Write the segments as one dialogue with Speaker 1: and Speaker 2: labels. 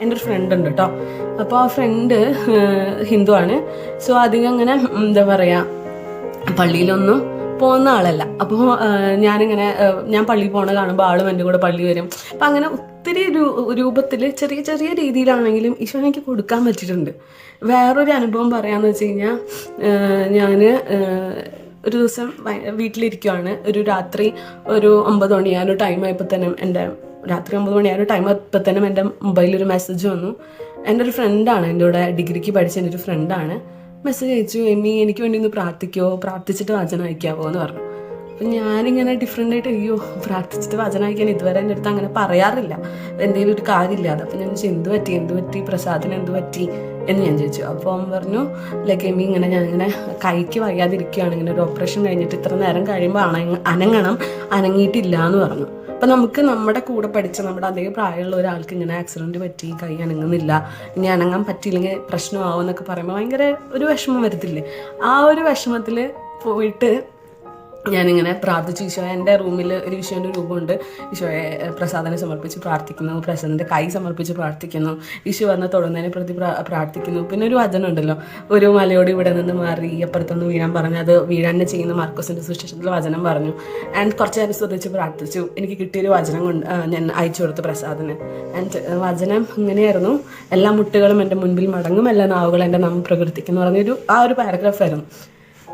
Speaker 1: എന്റെ ഒരു ഫ്രണ്ട് ഉണ്ട് കേട്ടോ അപ്പോൾ ആ ഫ്രണ്ട് ഹിന്ദു ആണ്. സോ അധികം അങ്ങനെ എന്താ പറയുക പള്ളിയിലൊന്നും പോകുന്ന ആളല്ല. അപ്പോൾ ഞാനിങ്ങനെ ഞാൻ പള്ളിയിൽ പോണ കാണുമ്പോൾ ആളും എന്റെ കൂടെ പള്ളി വരും. അപ്പം അങ്ങനെ ഒത്തിരി രൂപത്തിൽ ചെറിയ ചെറിയ രീതിയിലാണെങ്കിലും ഈശോ എനിക്ക് കൊടുക്കാൻ പറ്റിയിട്ടുണ്ട്. വേറൊരു അനുഭവം പറയാമെന്ന് വെച്ച് കഴിഞ്ഞാൽ ഞാൻ ഒരു ദിവസം വീട്ടിലിരിക്കുവാണ്. ഒരു രാത്രി ഒരു ഒമ്പത് മണി ആ ഒരു ടൈം ആയപ്പോൾ തന്നെ എന്റെ രാത്രി ഒമ്പത് മണി ആ ഒരു ടൈം ആയപ്പോൾ തന്നെ എന്റെ മൊബൈലിൽ ഒരു മെസ്സേജ് വന്നു. എന്റെ ഒരു ഫ്രണ്ടാണ് എന്റെ കൂടെ ഡിഗ്രിക്ക് പഠിച്ച എന്റെ ഒരു ഫ്രണ്ടാണ് മെസ്സേജ് അയച്ചു എമ്മി എനിക്ക് വേണ്ടി ഒന്ന് പ്രാർത്ഥിക്കോ? പ്രാർത്ഥിച്ചിട്ട് വചനം അയക്കാവോ? എന്ന് പറഞ്ഞു. അപ്പം ഞാനിങ്ങനെ ഡിഫറെന്റ് ആയിട്ട് അയ്യോ പ്രാർത്ഥിച്ചിട്ട് വചനം അയക്കാൻ ഇതുവരെ എന്റെ അടുത്ത് അങ്ങനെ പറയാറില്ല. എന്തെങ്കിലും ഒരു കാര്യമില്ലാതെ അപ്പം ഞാൻ ചോദിച്ചു എന്ത് പറ്റി? എന്ത് പറ്റി? പ്രസാദിന് എന്ത് പറ്റി? എന്ന് ഞാൻ ചോദിച്ചു. അപ്പോൾ അവൻ പറഞ്ഞു ലൈക്ക് എമ്മി ഇങ്ങനെ ഞാൻ ഇങ്ങനെ കൈക്ക് വയ്യാതിരിക്കുകയാണ്. ഇങ്ങനെ ഒരു ഓപ്പറേഷൻ കഴിഞ്ഞിട്ട് ഇത്ര നേരം കഴിയുമ്പോൾ അണങ്ങ അനങ്ങണം. അനങ്ങിയിട്ടില്ല എന്ന് പറഞ്ഞു. അപ്പം നമുക്ക് നമ്മുടെ കൂടെ പഠിച്ച നമ്മുടെ അതേ പ്രായമുള്ള ഒരാൾക്ക് ഇങ്ങനെ ആക്സിഡന്റ് പറ്റി കൈ അനങ്ങുന്നില്ല ഇനി അനങ്ങാൻ പറ്റിയില്ലെങ്കിൽ പ്രശ്നമാവും എന്നൊക്കെ പറയുമ്പോൾ ഭയങ്കര ഒരു വിഷമം വരത്തില്ലേ? ആ ഒരു വിഷമത്തിൽ പോയിട്ട് ഞാനിങ്ങനെ പ്രാർത്ഥിച്ചു ഈശോ എന്റെ റൂമിൽ ഒരു ഈശോന്റെ രൂപമുണ്ട്. ഈശോയെ പ്രസാദനെ സമർപ്പിച്ച് പ്രാർത്ഥിക്കുന്നു. പ്രസാദന്റെ കൈ സമർപ്പിച്ച് പ്രാർത്ഥിക്കുന്നു. ഈശോ വന്ന് തൊടുന്നതിനെ പ്രതി പ്രാർത്ഥിക്കുന്നു. പിന്നെ ഒരു വചനം ഉണ്ടല്ലോ. ഒരു മലയോട് ഇവിടെ നിന്ന് മാറി അപ്പുറത്തുനിന്ന് വീഴാൻ പറഞ്ഞു അത് വീഴാൻ തന്നെ ചെയ്യുന്ന മാർക്കോസിന്റെ സുശേഷത്തിൽ വചനം പറഞ്ഞു. ആൻഡ് കുറച്ച് നേരം ശ്രദ്ധിച്ച് പ്രാർത്ഥിച്ചു. എനിക്ക് കിട്ടിയൊരു വചനം കൊണ്ട് ഞാൻ അയച്ചു കൊടുത്തു പ്രസാദിന്. ആൻഡ് വചനം ഇങ്ങനെയായിരുന്നു. എല്ലാ മുട്ടുകളും എന്റെ മുൻപിൽ മടങ്ങും. എല്ലാ നാവുകളും എന്റെ നാമം പ്രകൃതിക്കുന്നു പറഞ്ഞൊരു ആ ഒരു പാരഗ്രാഫ് ആയിരുന്നു.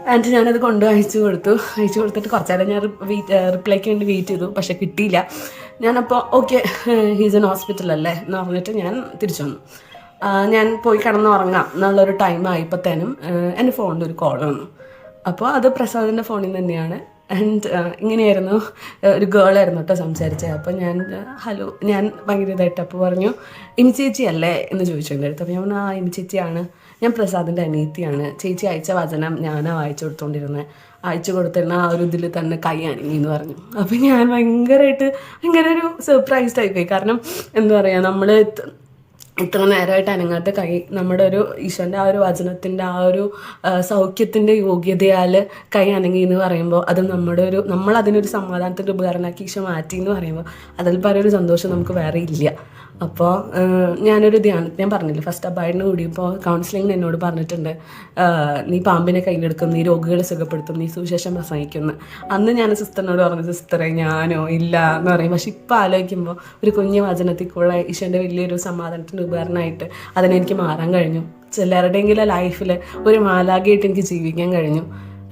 Speaker 1: ആൻഡ് ഞാനത് കൊണ്ട് അയച്ചു കൊടുത്തു. അയച്ചു കൊടുത്തിട്ട് കുറച്ച് നേരം ഞാൻ റിപ്ലൈക്ക് വേണ്ടി വെയിറ്റ് ചെയ്തു. പക്ഷെ കിട്ടിയില്ല. ഞാനപ്പോൾ ഓക്കെ ഹീസ് ഇൻ ഹോസ്പിറ്റൽ അല്ലേ? എന്ന് പറഞ്ഞിട്ട് ഞാൻ തിരിച്ചു വന്നു. ഞാൻ പോയി കിടന്നുറങ്ങാം എന്നുള്ളൊരു ടൈം ആയപ്പോഴത്തേനും എന്റെ ഫോണിൽ ഒരു കോൾ വന്നു. അപ്പോൾ അത് പ്രസാദിന്റെ ഫോണിൽ തന്നെയാണ്. ആൻഡ് ഇങ്ങനെയായിരുന്നു ആ, ഒരു ഗേളായിരുന്നു കേട്ടോ സംസാരിച്ചത് അപ്പോൾ ഞാൻ ഹലോ ഞാൻ ഭയങ്കര ഇതായിട്ട് അപ്പോൾ പറഞ്ഞു ഇമി ചേച്ചി അല്ലേ? എന്ന് ചോദിച്ചു എന്റെ അടുത്ത്. അപ്പോൾ ഞാൻ ആ ഇമി ചേച്ചിയാണ്. ഞാൻ പ്രസാദിന്റെ അനിയത്തിയാണ്. ചേച്ചി അയച്ച വചനം ഞാനാണ് വായിച്ചു കൊടുത്തോണ്ടിരുന്നത് അയച്ചു കൊടുത്തിരുന്ന ആ ഒരു ഇതിൽ തന്നെ കൈ അണിങ്ങി എന്ന് പറഞ്ഞു. അപ്പം ഞാൻ ഭയങ്കരമായിട്ട് ഭയങ്കര ഒരു സർപ്രൈസ്ഡ് ആയിപ്പോയി. കാരണം എന്താ പറയുക നമ്മൾ ഇത്ര നേരമായിട്ട് അനങ്ങാത്ത കൈ നമ്മുടെ ഒരു ഈശ്വരന്റെ ആ ഒരു വചനത്തിന്റെ ആ ഒരു സൗഖ്യത്തിന്റെ യോഗ്യതയാൽ കൈ അനങ്ങി എന്ന് പറയുമ്പോൾ അത് നമ്മുടെ ഒരു നമ്മൾ അതിനൊരു സമാധാനത്തിന്റെ ഉപകരണമാക്കി ഈശോ മാറ്റി എന്ന് പറയുമ്പോൾ അതിൽ പല ഒരു സന്തോഷം നമുക്ക് വേറെ ഇല്ല. അപ്പോൾ ഞാനൊരു ധ്യാനം ഞാൻ പറഞ്ഞില്ല ഫസ്റ്റ് അബായിഡിന് കൂടിയപ്പോൾ കൗൺസിലിംഗിന് എന്നോട് പറഞ്ഞിട്ടുണ്ട് നീ പാമ്പിനെ കയ്യിലെടുക്കും നീ രോഗികളെ സുഖപ്പെടുത്തും നീ സുവിശേഷം പ്രസംഗിക്കുന്നു. അന്ന് ഞാൻ സിസ്റ്ററിനോട് പറഞ്ഞു സിസ്റ്ററെ ഞാനോ ഇല്ല എന്ന് പറയും. പക്ഷെ ഇപ്പോൾ ആലോചിക്കുമ്പോൾ ഒരു കുഞ്ഞു വചനത്തിൽ കൂടെ ഈശോന്റെ വലിയൊരു സമാധാനത്തിന്റെ ഉപകരണമായിട്ട് അതിനെനിക്ക് മാറാൻ കഴിഞ്ഞു. ചിലരുടെയെങ്കിലും ലൈഫിൽ ഒരു മാലാഖയായിട്ട് എനിക്ക് ജീവിക്കാൻ കഴിഞ്ഞു.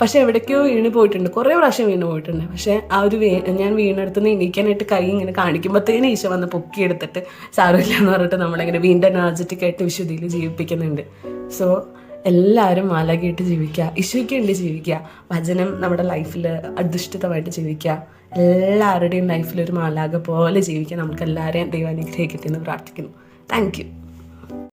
Speaker 1: പക്ഷെ എവിടേക്കോ വീണ് പോയിട്ടുണ്ട്. കുറേ പ്രാവശ്യം വീണ് പോയിട്ടുണ്ട്. പക്ഷേ ആ ഒരു വീ ഞാൻ വീണെടുത്തുനിന്ന് എണീക്കാനായിട്ട് കൈ ഇങ്ങനെ കാണിക്കുമ്പോഴത്തേനും ഈശോ വന്ന് പൊക്കിയെടുത്തിട്ട് സാരമില്ല എന്ന് പറഞ്ഞിട്ട് നമ്മളിങ്ങനെ വീണ്ടും എനർജറ്റിക് ആയിട്ട് വിശുദ്ധിയിൽ ജീവിപ്പിക്കുന്നുണ്ട്. സോ എല്ലാവരും മാലാഖിയിട്ട് ജീവിക്കുക. ഈശോയ്ക്ക് വേണ്ടി ജീവിക്കുക. വചനം നമ്മുടെ ലൈഫിൽ അധിഷ്ഠിതമായിട്ട് ജീവിക്കുക. എല്ലാവരുടെയും ലൈഫിൽ ഒരു മാലാഖ പോലെ ജീവിക്കുക നമുക്ക് എല്ലാവരെയും ദൈവം അനുഗ്രഹിക്കട്ടെ എന്ന് പ്രാർത്ഥിക്കുന്നു. Thank you